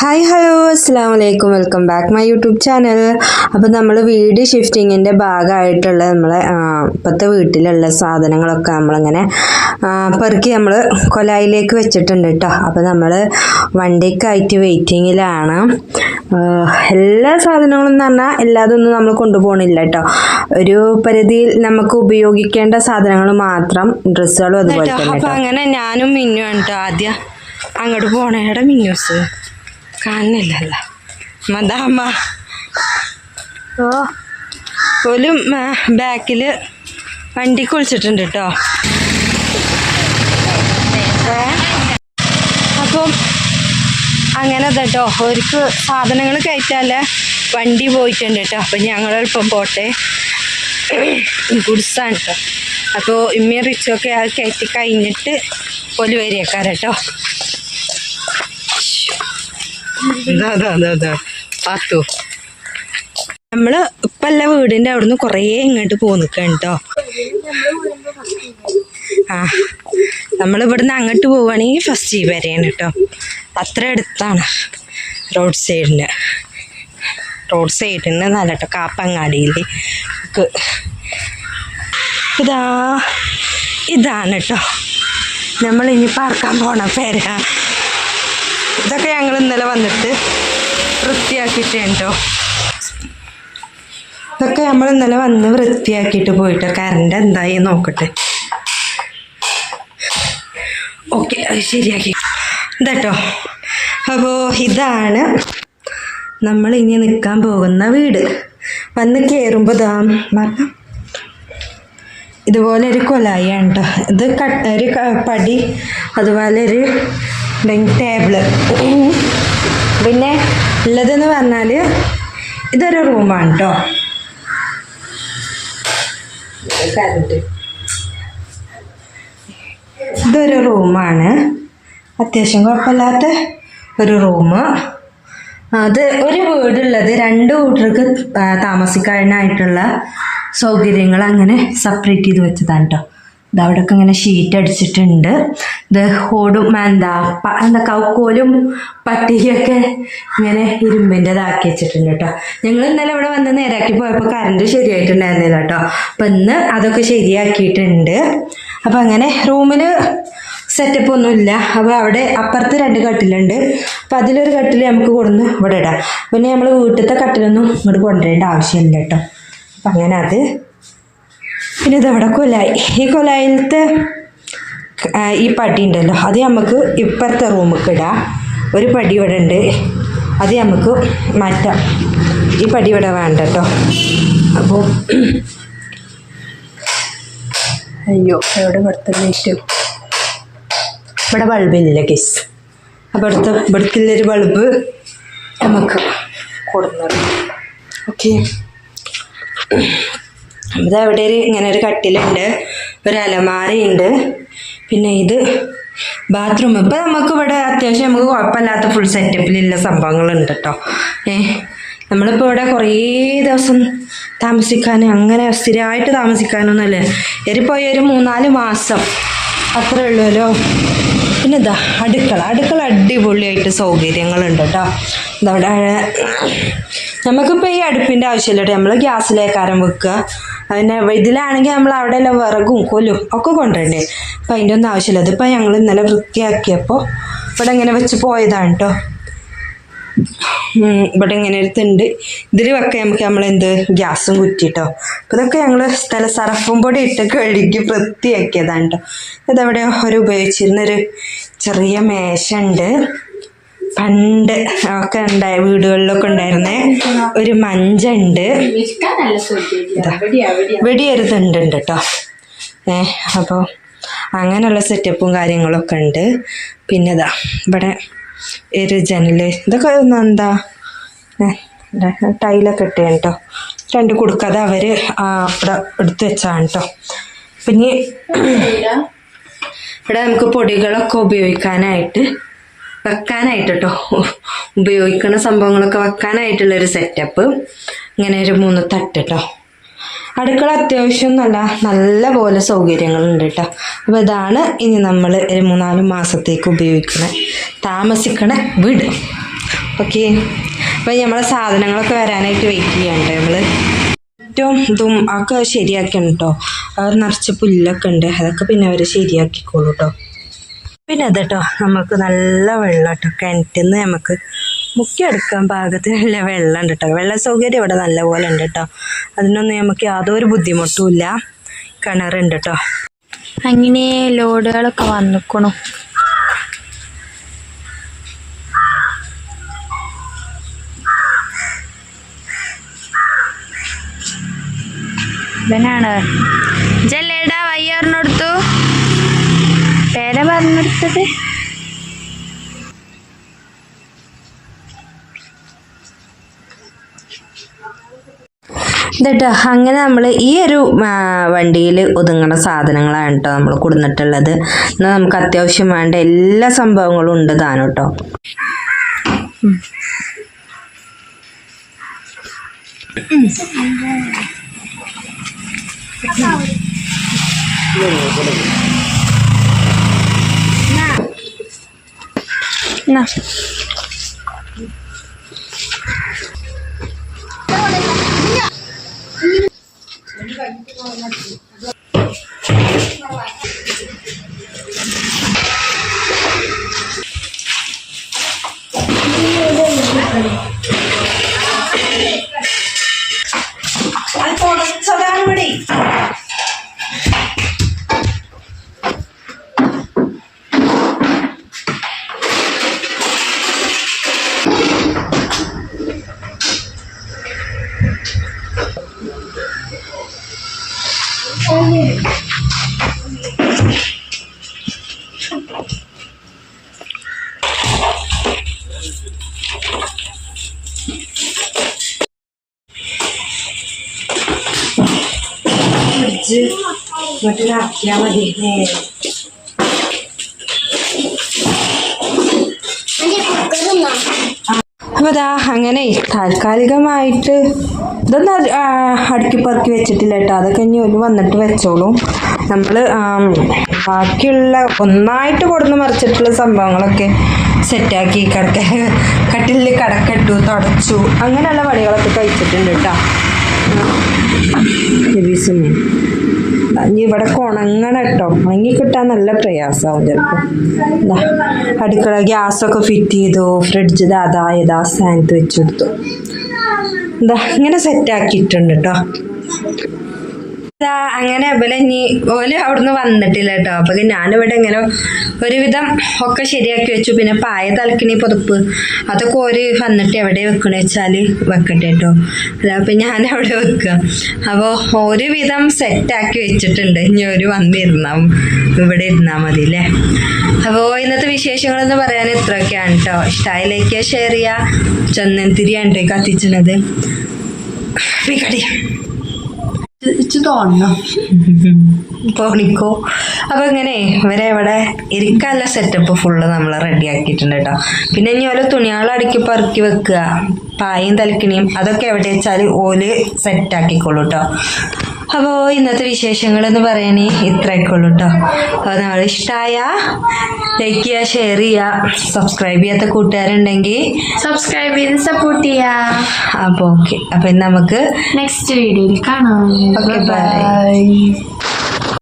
Hi hello അസ്സാം വലൈക്കും welcome back my YouTube channel അപ്പോൾ നമ്മൾ വീട് ഷിഫ്റ്റിങ്ങിന്റെ ഭാഗമായിട്ടുള്ള നമ്മളെ ഇപ്പോഴത്തെ വീട്ടിലുള്ള സാധനങ്ങളൊക്കെ നമ്മളിങ്ങനെ പെറുക്കി നമ്മൾ കൊലായിലേക്ക് വെച്ചിട്ടുണ്ട് കേട്ടോ അപ്പോൾ നമ്മൾ വണ്ടിക്കായിട്ട് വെയിറ്റിങ്ങിലാണ് എല്ലാ സാധനങ്ങളും എന്ന് പറഞ്ഞാൽ എല്ലാതൊന്നും നമ്മൾ കൊണ്ടുപോകണില്ല കേട്ടോ ഒരു പരിധിയിൽ നമുക്ക് ഉപയോഗിക്കേണ്ട സാധനങ്ങൾ മാത്രം ഡ്രസ്സുകളും അതുപോലെ തന്നെ അപ്പോൾ അങ്ങനെ ഞാനും മിന്നുമാണ് കേട്ടോ ആദ്യം. അങ്ങോട്ട് പോണേടെ മിന്നൂസ്. കാണുന്നില്ലല്ല. മതാമ്മ ഓ. പോലും ബാക്കിൽ വണ്ടി കുളിച്ചിട്ടുണ്ട് കേട്ടോ അപ്പം അങ്ങനെ കേട്ടോ അവർക്ക് സാധനങ്ങൾ കയറ്റാല്ലേ. വണ്ടി പോയിട്ടുണ്ട് കേട്ടോ അപ്പം ഞങ്ങൾ എളുപ്പം പോട്ടെ. ഗുഡ്സാണ് കേട്ടോ അപ്പോൾ ഇമ്മയും റിച്ചൊക്കെ അത് കയറ്റി കഴിഞ്ഞിട്ട് പോലും വരിയേക്കാർ കേട്ടോ ഇതാ ഇതാ ഇതാ ഇതാ നമ്മൾ ഇപ്പല്ല വീടിന്റെ അവിടുന്ന് കുറേ ഇങ്ങോട്ട് പോന്നിക്കാണ് കേട്ടോ ആ നമ്മൾ ഇവിടുന്ന് അങ്ങോട്ട് പോവുകയാണെങ്കിൽ ഫസ്റ്റ് ഈ വരെയാണ് കേട്ടോ അത്ര അടുത്താണ് റോഡ് സൈഡിന് റോഡ് സൈഡിന് നല്ല കേട്ടോ കാപ്പങ്ങാടിയിൽ ഇതാ ഇതാണ് കേട്ടോ നമ്മൾ ഇനി പാർക്കാൻ പോണ പേര. ഇതൊക്കെ ഞങ്ങൾ ഇന്നലെ വന്നിട്ട് വൃത്തിയാക്കിയിട്ടുണ്ടോ? ഇതൊക്കെ നമ്മൾ ഇന്നലെ വന്ന് വൃത്തിയാക്കിയിട്ട് പോയിട്ട്? കറണ്ട് എന്തായി നോക്കട്ടെ. ഓക്കെ അത് ശരിയാക്കി. ഇതാട്ടോ. അപ്പോൾ ഇതാണ് നമ്മൾ ഇനി നിൽക്കാൻ പോകുന്ന വീട്. വന്ന് കയറുമ്പോൾ ദാ പറഞ്ഞ ഇതുപോലെ ഒരു കൊലായാണ് കേട്ടോ ഇത് കട്ട ഒരു പടി അതുപോലെ ഒരു ഡൈനിങ് ടേബിൾ പിന്നെ ഉള്ളതെന്ന് പറഞ്ഞാൽ ഇതൊരു റൂമാണ് കേട്ടോ ഇതൊരു റൂമാണ് അത്യാവശ്യം കുഴപ്പമില്ലാത്ത ഒരു റൂം അത് ഒരു വീടുള്ളത് രണ്ട് വീട്ടുകാർക്ക് താമസിക്കാനായിട്ടുള്ള സൗകര്യങ്ങൾ അങ്ങനെ സെപ്പറേറ്റ് ചെയ്ത് വെച്ചതാണ് കേട്ടോ ഇത് അവിടെയൊക്കെ ഇങ്ങനെ ഷീറ്റ് അടിച്ചിട്ടുണ്ട്. ഇത് ഓടും എന്താ എന്താ കൗക്കോലും പട്ടികയൊക്കെ ഇങ്ങനെ ഇരുമ്പിന്റെതാക്കി വെച്ചിട്ടുണ്ട് കേട്ടോ. ഞങ്ങൾ ഇന്നലെ ഇവിടെ വന്ന് നേരാക്കി പോയപ്പോൾ കറണ്ട് ശരിയായിട്ടുണ്ടായിരുന്നില്ല കേട്ടോ. അപ്പം ഇന്ന് അതൊക്കെ ശരിയാക്കിയിട്ടുണ്ട്. അപ്പം അങ്ങനെ റൂമിൽ സെറ്റപ്പ് ഒന്നുമില്ല അപ്പോൾ അവിടെ അപ്പുറത്ത് രണ്ട് കട്ടിലുണ്ട്. അപ്പം അതിലൊരു കട്ടിൽ നമുക്ക് കൊടുന്ന് ഇവിടെ ഇടാം. പിന്നെ നമ്മൾ വീട്ടിലത്തെ കട്ടിലൊന്നും ഇങ്ങോട്ട് കൊണ്ടുവരേണ്ട ആവശ്യമില്ല കേട്ടോ. അപ്പം അങ്ങനെ അത് പിന്നെ ഇതവിടെ കൊലായി. ഈ കൊലായിലത്തെ ഈ പടി ഉണ്ടല്ലോ അത് നമുക്ക് ഇപ്പുറത്തെ റൂമിൽ ഇടാം. ഒരു പടി ഇവിടെ ഉണ്ട്. അത് നമുക്ക് മാറ്റാം. ഈ പടി ഇവിടെ വേണ്ട കേട്ടോ. അപ്പോൾ അയ്യോ എവിടെ ഇവിടുത്തെ ലൈറ്റ് ഇവിടെ ബൾബില്ല കേസ് അപ്പോൾ ഇവിടുത്തെ ഒരു ബൾബ് നമുക്ക് കൊടുക്കുന്നത് ഓക്കെ ഇത് അവിടെ ഒരു ഇങ്ങനെ ഒരു കട്ടിലുണ്ട് ഒരു അലമാരയുണ്ട്. പിന്നെ ഇത് ബാത്റൂം ഇപ്പം നമുക്ക് ഇവിടെ അത്യാവശ്യം നമുക്ക് കുഴപ്പമില്ലാത്ത ഫുൾ സെറ്റപ്പിലുള്ള സംഭവങ്ങളുണ്ട് കേട്ടോ ഏ നമ്മളിപ്പോൾ ഇവിടെ കുറേ ദിവസം താമസിക്കാൻ അങ്ങനെ സ്ഥിരമായിട്ട് താമസിക്കാനൊന്നുമല്ലേ. ഏറിപ്പോയ ഒരു മൂന്നാൽ മാസം. അത്രേ ഉള്ളൂല്ലോ പിന്നെ ഇതാ അടുക്കള. അടുക്കള അടിപൊളിയായിട്ട് സൗകര്യങ്ങളുണ്ട് കേട്ടോ ഇതവിടെ നമുക്കിപ്പോൾ ഈ അടുപ്പിന്റെ ആവശ്യമില്ല കേട്ടോ നമ്മൾ ഗ്യാസിലേക്കാരം വെക്കുക. പിന്നെ ഇതിലാണെങ്കിൽ നമ്മൾ അവിടെ എല്ലാം വിറകും കൊലും ഒക്കെ കൊണ്ടുവരണ്ടേ? അപ്പം അതിന്റെ ഒന്നും ആവശ്യമില്ല. അതിപ്പോൾ ഞങ്ങൾ ഇന്നലെ വൃത്തിയാക്കിയപ്പോൾ ഇവിടെ ഇങ്ങനെ വെച്ച് പോയതാണ് കേട്ടോ ഇവിടെ ഇങ്ങനെ ഒരു തിണ്ട് ഇതിൽ വെക്കാൻ നമുക്ക് നമ്മൾ എന്ത് ഗ്യാസും കുറ്റിട്ടോ. അപ്പം ഇതൊക്കെ ഞങ്ങൾ സ്ഥല സർഫും പൊടി ഇട്ട് കഴുകി വൃത്തിയാക്കിയതാണ് കേട്ടോ ഇതവിടെ ഒരു ഉപയോഗിച്ചിരുന്നൊരു ചെറിയ മേശ ഉണ്ട് പണ്ട് ഒക്കെ ഉണ്ടായ വീടുകളിലൊക്കെ ഉണ്ടായിരുന്ന. ഒരു മഞ്ചുണ്ട് വെടിയരുതുണ്ട് കേട്ടോ. ഏ അപ്പോൾ അങ്ങനെയുള്ള സെറ്റപ്പും കാര്യങ്ങളൊക്കെ ഉണ്ട്. പിന്നെതാ ഇവിടെ ഒരു ജനൽ ഇതൊക്കെ എന്താ ടൈലൊക്കെ ഇട്ടേ കേട്ടോ രണ്ട് കൊടുക്കാതെ അവർ അവിടെ എടുത്തു വെച്ചാണ് കേട്ടോ പിന്നെ ഇവിടെ നമുക്ക് പൊടികളൊക്കെ ഉപയോഗിക്കാനായിട്ട് വെക്കാനായിട്ട് കേട്ടോ ഉപയോഗിക്കുന്ന സംഭവങ്ങളൊക്കെ വെക്കാനായിട്ടുള്ളൊരു സെറ്റപ്പ് ഇങ്ങനെ ഒരു മൂന്ന് തട്ട് കേട്ടോ അടുക്കള അത്യാവശ്യം നല്ല നല്ല പോലെ സൗകര്യങ്ങളുണ്ട് കേട്ടോ അപ്പോൾ ഇതാണ് ഇനി നമ്മൾ ഒരു മൂന്നാൽ മാസത്തേക്ക് ഉപയോഗിക്കണ താമസിക്കണ വീട്. ഓക്കെ. അപ്പോൾ നമ്മളെ സാധനങ്ങളൊക്കെ വരാനായിട്ട് വെയിറ്റ് ചെയ്യണ്ടേ നമ്മൾ ഏറ്റവും ഇതും ഒക്കെ ശരിയാക്കണം കേട്ടോ അത് നിറച്ച് പുല്ലൊക്കെ ഉണ്ട്. അതൊക്കെ പിന്നെ അവർ ശരിയാക്കിക്കോളൂ കേട്ടോ പിന്നെ അത് കേട്ടോ നമുക്ക് നല്ല വെള്ളം കേട്ടോ കിണറ്റിൽ നിന്ന് നമുക്ക് മുക്കിയെടുക്കാൻ പാകത്തിന് നല്ല വെള്ളം ഉണ്ട് കേട്ടോ വെള്ള സൗകര്യം ഇവിടെ നല്ലപോലെ ഉണ്ട് കേട്ടോ അതിനൊന്നും നമുക്ക് യാതൊരു ബുദ്ധിമുട്ടും ഇല്ല. കിണറുണ്ട് കേട്ടോ അങ്ങനെ ലോഡുകളൊക്കെ വന്നിക്കണു. ഇവനാണ്. ജല്ലേടാ വയ്യാറിനടുത്തു? പേര പറഞ്ഞെടുത്തത്? ഇതട്ടോ അങ്ങനെ നമ്മൾ ഈ ഒരു വണ്ടിയിൽ ഒതുങ്ങുന്ന സാധനങ്ങളാണ് കേട്ടോ നമ്മൾ കൊടുന്നിട്ടുള്ളത്. എന്നാൽ നമുക്ക് അത്യാവശ്യം വേണ്ട എല്ലാ സംഭവങ്ങളും ഉണ്ട് താനും കേട്ടോ എന്നാ. അപ്പോൾ ഇതാ അങ്ങനെ താൽക്കാലികമായിട്ട് ഇതൊന്നും അടുക്കി പറക്കി വെച്ചിട്ടില്ല കേട്ടോ. അതൊക്കെ ഇനി ഒരു വന്നിട്ട് വെച്ചോളും. നമ്മൾ ബാക്കിയുള്ള ഒന്നായിട്ട് കൊടുന്ന് മറിച്ചിട്ടുള്ള സംഭവങ്ങളൊക്കെ സെറ്റാക്കി കിടക്ക കട്ടിലിൽ കടക്കെട്ടു തുടച്ചു. അങ്ങനെയുള്ള പണികളൊക്കെ കഴിച്ചിട്ടുണ്ട് കേട്ടോ. ഇനി ഇവിടെ ഉണങ്ങണം കേട്ടോ. ഉണങ്ങി കിട്ടാൻ നല്ല പ്രയാസമാവും ചിലപ്പോൾ എന്താ അടുക്കള ഗ്യാസൊക്കെ ഫിറ്റ് ചെയ്തു ഫ്രിഡ്ജ് ഇതാ അതാ ഇതാ സ്ഥാനത്ത് വെച്ചെടുത്തു എന്താ ഇങ്ങനെ സെറ്റാക്കിയിട്ടുണ്ട് കേട്ടോ. അങ്ങനെ ഇവലെ ഇനി ഓൽ അവിടുന്ന് വന്നിട്ടില്ല കേട്ടോ അപ്പൊ ഞാനിവിടെ ഇങ്ങനെ ഒരുവിധം ഒക്കെ ശരിയാക്കി വെച്ചു. പിന്നെ പായ തലക്കിനി പുതുപ്പ് അതൊക്കെ ഓര് വന്നിട്ട് എവിടെ വെക്കണ വെച്ചാൽ വെക്കട്ടെ കേട്ടോ അപ്പൊ ഞാൻ അവിടെ വെക്കുക അപ്പോൾ ഒരുവിധം സെറ്റാക്കി വെച്ചിട്ടുണ്ട്. ഇനി ഒരു വന്നിരുന്നാ ഇവിടെ ഇരുന്നാ മതി അല്ലേ അപ്പോൾ ഇന്നത്തെ വിശേഷങ്ങൾ എന്ന് പറയാൻ ഇത്രയൊക്കെയാണ് കേട്ടോ ഇഷ്ടമായി ലൈക്ക് ചെയ്യുക ഷെയർ കേട്ടോ ഈ കത്തിച്ചത് വികടി അപ്പൊ ഇങ്ങനെ ഇവരെ ഇവിടെ ഇരിക്കാനുള്ള സെറ്റപ്പ് ഫുള്ള് നമ്മൾ റെഡി ആക്കിയിട്ടുണ്ട് കേട്ടോ പിന്നെ ഇനി ഓരോ തുണികൾ അടുക്കി പറക്കി വെക്കുക. പായയും തലക്കിണിയും അതൊക്കെ എവിടെ വെച്ചാൽ ഓൽ സെറ്റ് ആക്കിക്കോളൂ കേട്ടോ അപ്പോൾ ഇന്നത്തെ വിശേഷങ്ങൾ എന്ന് പറയണേ ഇത്രയൊക്കെ ഉള്ളൂ കേട്ടോ അപ്പോൾ നമ്മൾ ഇഷ്ടമായ ലൈക്ക് ചെയ്യുക ഷെയർ ചെയ്യുക സബ്സ്ക്രൈബ് ചെയ്യാത്ത കൂട്ടുകാരുണ്ടെങ്കിൽ സബ്സ്ക്രൈബ് ചെയ്ത് സപ്പോർട്ട് ചെയ്യാ. അപ്പോൾ ഓക്കെ അപ്പോൾ നമുക്ക് നെക്സ്റ്റ് വീഡിയോയിൽ കാണാം. Okay bye